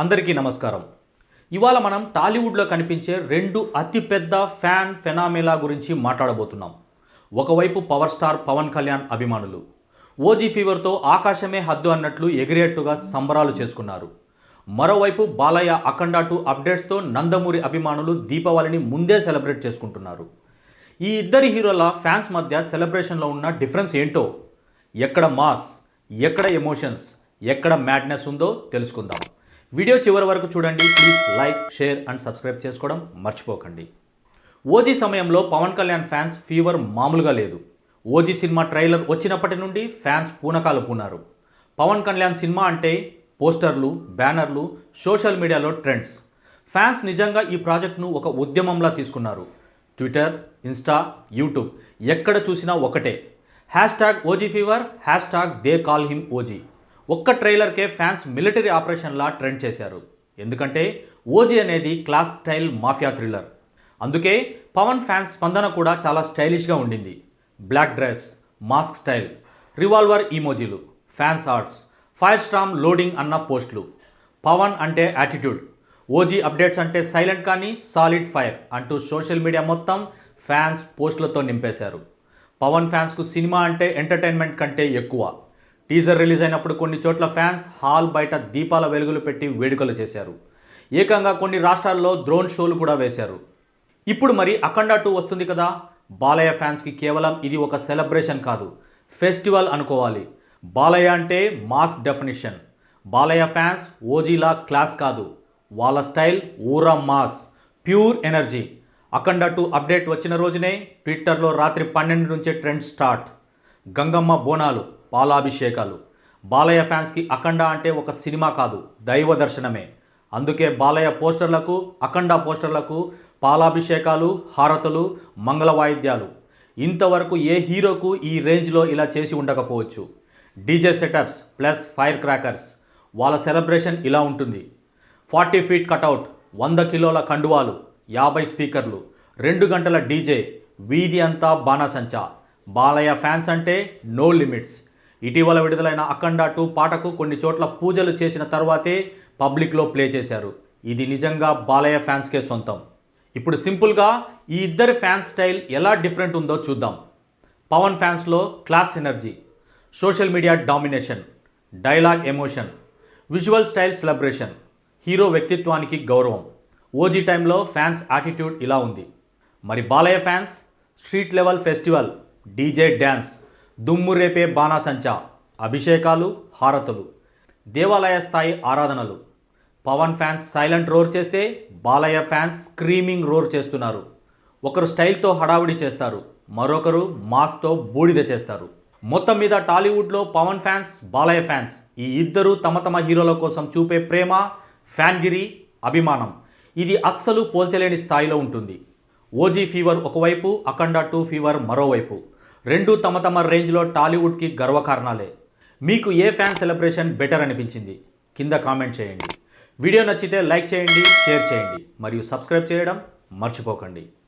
అందరికీ నమస్కారం. ఇవాళ మనం టాలీవుడ్లో కనిపించే రెండు అతిపెద్ద ఫ్యాన్ ఫెనామిలా గురించి మాట్లాడబోతున్నాం. ఒకవైపు పవర్ స్టార్ పవన్ కళ్యాణ్ అభిమానులు. ఓజీ ఫీవర్తో ఆకాశమే హద్దు అన్నట్లు ఎగిరేట్టుగా సంబరాలు చేసుకున్నారు. మరోవైపు బాలయ్య అఖండ టూ అప్డేట్స్తో నందమూరి అభిమానులు దీపావళిని ముందే సెలబ్రేట్ చేసుకుంటున్నారు. ఈ ఇద్దరి హీరోల ఫ్యాన్స్ మధ్య సెలబ్రేషన్లో ఉన్న డిఫరెన్స్ ఏంటో ఎక్కడ మాస్ ఎక్కడ ఎమోషన్స్ ఎక్కడ మ్యాడ్నెస్ ఉందో తెలుసుకుందాం. వీడియో చివరి వరకు చూడండి. Please like share and subscribe చేసుకోవడం మర్చిపోకండి. ఓజీ సమయంలో పవన్ కళ్యాణ్ ఫ్యాన్స్ ఫీవర్ మామూలుగా లేదు. ఓజీ సినిమా ట్రైలర్ వచ్చినప్పటి నుండి ఫ్యాన్స్ పూనకాలు పూనారు పవన్ కళ్యాణ్ సినిమా అంటే పోస్టర్లు బ్యానర్లు సోషల్ మీడియాలో ట్రెండ్స్. ఫ్యాన్స్ నిజంగా ఈ ప్రాజెక్ట్ను ఒక ఉద్యమంలా తీసుకున్నారు. ట్విట్టర్ ఇన్స్టా యూట్యూబ్ ఎక్కడ చూసినా ఒకటే. Hashtag OG fever hashtag they call him OG. ఒక్క ట్రైలర్కే ఫ్యాన్స్ మిలిటరీ ఆపరేషన్లా ట్రెండ్ చేశారు. ఎందుకంటే ఓజీ అనేది క్లాస్ స్టైల్ మాఫియా థ్రిల్లర్. అందుకే పవన్ ఫ్యాన్స్ స్పందన కూడా చాలా స్టైలిష్గా ఉండింది. Black dress mask style revolver ఈమోజీలు fans arts fire storm loading అన్న పోస్టులు. పవన్ అంటే యాటిట్యూడ్. ఓజీ అప్డేట్స్ అంటే సైలెంట్ కానీ సాలిడ్ ఫైర్ అంటూ సోషల్ మీడియా మొత్తం ఫ్యాన్స్ పోస్టులతో నింపేశారు. పవన్ ఫ్యాన్స్కు సినిమా అంటే ఎంటర్టైన్మెంట్ కంటే ఎక్కువ. టీజర్ రిలీజ్ అయినప్పుడు కొన్ని చోట్ల ఫ్యాన్స్ హాల్ బయట దీపాల వెలుగులు పెట్టి వేడుకలు చేశారు. ఏకంగా కొన్ని రాష్ట్రాల్లో డ్రోన్ షోలు కూడా వేశారు. ఇప్పుడు మరి అఖండ టూ వస్తుంది కదా? బాలయ్య ఫ్యాన్స్కి కేవలం ఇది ఒక సెలబ్రేషన్ కాదు ఫెస్టివల్ అనుకోవాలి. బాలయ్య అంటే మాస్ డెఫినిషన్. బాలయ్య ఫ్యాన్స్ ఓజీలా క్లాస్ కాదు వాళ్ళ స్టైల్ ఊరా mass pure energy. Akhanda two update వచ్చిన రోజునే ట్విట్టర్లో రాత్రి పన్నెండు నుంచే ట్రెండ్ స్టార్ట్. గంగమ్మ బోనాలు పాలాభిషేకాలు బాలయ్య ఫ్యాన్స్కి అఖండ అంటే ఒక సినిమా కాదు దైవ దర్శనమే. అందుకే బాలయ్య పోస్టర్లకు అఖండ పోస్టర్లకు పాలాభిషేకాలు హారతులు మంగళ వాయిద్యాలు. ఇంతవరకు ఏ హీరోకు ఈ రేంజ్లో ఇలా చేసి ఉండకపోవచ్చు. DJ setups plus fire crackers. వాళ్ళ సెలబ్రేషన్ ఇలా ఉంటుంది. ఫార్టీ ఫీట్ కటౌట్ వంద కిలోల కండువాలు యాభై స్పీకర్లు రెండు గంటల డీజే వీధి అంతా బాణాసంచా. బాలయ్య ఫ్యాన్స్ అంటే నో లిమిట్స్. ఇటీవల విడుదలైన అఖండ టూ పాటకు కొన్ని చోట్ల పూజలు చేసిన తర్వాతే పబ్లిక్లో ప్లే చేశారు. ఇది నిజంగా బాలయ్య ఫ్యాన్స్కే సొంతం. ఇప్పుడు సింపుల్గా ఈ ఇద్దరి ఫ్యాన్స్ స్టైల్ ఎలా డిఫరెంట్ ఉందో చూద్దాం. Pawan ఫ్యాన్స్లో class energy social media domination dialogue emotion visual style celebration hero వ్యక్తిత్వానికి గౌరవం. ఓజీ టైంలో ఫ్యాన్స్ యాటిట్యూడ్ ఇలా ఉంది. మరి Balayya fans street level festival DJ dance దుమ్ము రేపే బాణాసంచా అభిషేకాలు హారతులు దేవాలయ స్థాయి ఆరాధనలు. పవన్ ఫ్యాన్స్ సైలెంట్ రోర్ చేస్తే బాలయ్య ఫ్యాన్స్ స్క్రీమింగ్ రోర్ చేస్తున్నారు. ఒకరు స్టైల్తో హడావుడి చేస్తారు మరొకరు మాస్తో బూడిద చేస్తారు. మొత్తం మీద టాలీవుడ్లో పవన్ ఫ్యాన్స్ బాలయ్య ఫ్యాన్స్ ఈ ఇద్దరు తమ తమ హీరోల కోసం చూపే ప్రేమ ఫ్యాన్గిరి అభిమానం. ఇది అస్సలు పోల్చలేని స్థాయిలో ఉంటుంది. ఓజీ ఫీవర్ ఒకవైపు అఖండ టూ ఫీవర్ మరోవైపు. రెండు తమ తమ రేంజ్లో టాలీవుడ్కి గర్వకారణాలే. మీకు ఏ ఫ్యాన్ సెలబ్రేషన్ బెటర్ అనిపించింది? కింద కామెంట్ చేయండి. వీడియో నచ్చితే లైక్ చేయండి షేర్ చేయండి. మరియు సబ్స్క్రైబ్ చేయడం మర్చిపోకండి.